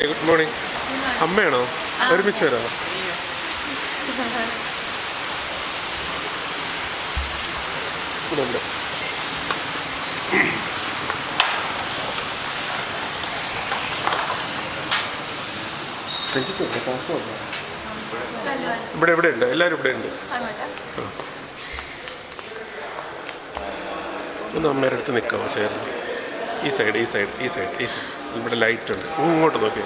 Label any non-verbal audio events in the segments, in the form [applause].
Good morning അമ്മയാണോ? ഒരുമിച്ച് വരാമോ ഇവിടെ ഇവിടെ. ഉണ്ട്. എല്ലാവരും ഇവിടെ ഉണ്ട്. ഒന്ന് അമ്മയുടെ അടുത്ത് നിൽക്കാമോ ചേർന്ന് ഈ സൈഡ് ഈ സൈഡ് ഈ സൈഡ് ഈ സൈഡ് ഇവിടെ ലൈറ്റ് ഉണ്ട്. ഇങ്ങോട്ട് നോക്കി.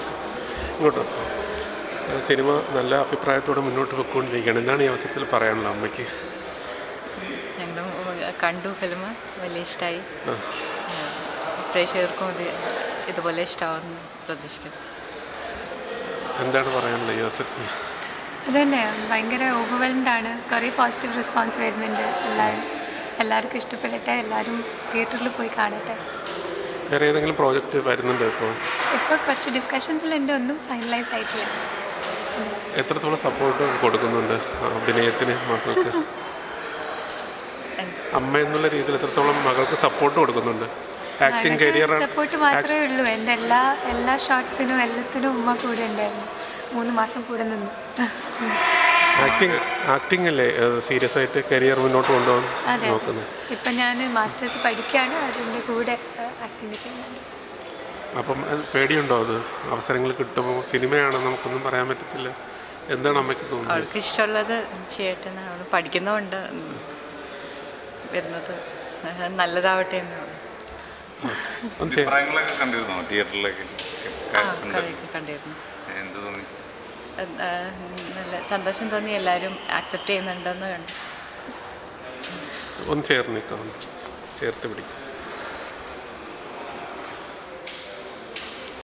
ഇങ്ങോട്ട് സിനിമ നല്ല അഭിപ്രായത്തോടെ മുന്നോട്ട് പോയിക്കൊണ്ടിരിക്കുകയാണ് എന്താണ് ഈ അവസരത്തിൽ പറയാനുള്ള അമ്മയ്ക്ക്? കണ്ടു ഫിലിം വലിയ ഇഷ്ടമായി. പ്രേക്ഷകർക്കും ഇത് ഇതുപോലെ ഇഷ്ടമാവുമെന്ന് പ്രതീക്ഷിക്കുന്നു. എന്താണ് പറയാനുള്ളത് ഈ അവസരത്തിൽ? അതന്നെ. ഭയങ്കര ഓവർവെൽംഡ് ആണ്. കുറേ പോസിറ്റീവ് റെസ്പോൺസ് വരുന്നുണ്ട്. എല്ലാവരും എല്ലാവർക്കും ഇഷ്ടപ്പെടട്ടെ. എല്ലാവരും തിയേറ്ററിൽ പോയി കാണട്ടെ. വേറെ ഏതെങ്കിലും പ്രോജക്റ്റ് വരുന്നുണ്ടോ ഇപ്പോൾ ഇപ്പോൾ കുറച്ച് ഡിസ്കഷൻസിലുണ്ട് ഒന്നും ഫൈനലൈസ് ആയിട്ടില്ല. എത്രത്തോളം സപ്പോർട്ട് കൊടുക്കുന്നുണ്ട് അഭിനയത്തിന് മക്കൾക്ക്? [laughs] അമ്മ എന്നുള്ള രീതിയിൽ എത്രത്തോളം മകൾക്ക് സപ്പോർട്ട് കൊടുക്കുന്നുണ്ട്? ആക്ടിങ് കരിയർ സപ്പോർട്ട് മാത്രമേ ഉള്ളൂ. എന്റെ എല്ലാ എല്ലാ ഷോർട്സിനും എല്ലാത്തിനും ഉമ്മ കൂടെ ഉണ്ടായിരുന്നു. മൂന്ന് മാസം കൂടെ നിന്നു. [laughs] ആക്ടിങ് ആക്ടിങ് അല്ലേ? സീരിയസ് ആയിട്ട് കരിയർ മുന്നോട്ട് കൊണ്ടുപോകാൻ അതെ നോക്കുന്നത്. ഇപ്പം ഞാൻ മാസ്റ്റേഴ്സ് പഠിക്കുകയാണ്. അതിന്റെ കൂടെ ആക്ടിങ് ചെയ്യുന്നുണ്ട് അപ്പം അത് പേടിയുണ്ടോ അത്? അവസരങ്ങൾ കിട്ടുമ്പോൾ സിനിമയാണ് നമുക്കൊന്നും പറയാൻ പറ്റത്തില്ല. എന്താണ് അമ്മയ്ക്ക് തോന്നുന്നത് അവൾക്ക് ഇഷ്ടമുള്ളത് ചെയ്യട്ടെ അവൾ പഠിക്കുന്നതുകൊണ്ട് വരുന്നത്. നല്ലതാവട്ടെ എന്ന് ഒന്ന് ചെയ്യാം അഭിപ്രായങ്ങളൊക്കെ കണ്ടിരുന്നോ? തിയേറ്ററിലൊക്കെ കണ്ടിരുന്നു. എന്ത് തോന്നി? നല്ല സന്തോഷം തോന്നി. എല്ലാവരും ആക്സെപ്റ്റ് ചെയ്യുന്നുണ്ടെന്ന് കണ്ടു. ഒന്ന് ചേർന്നിട്ടോ? ചേർത്ത് പിടിക്കാം.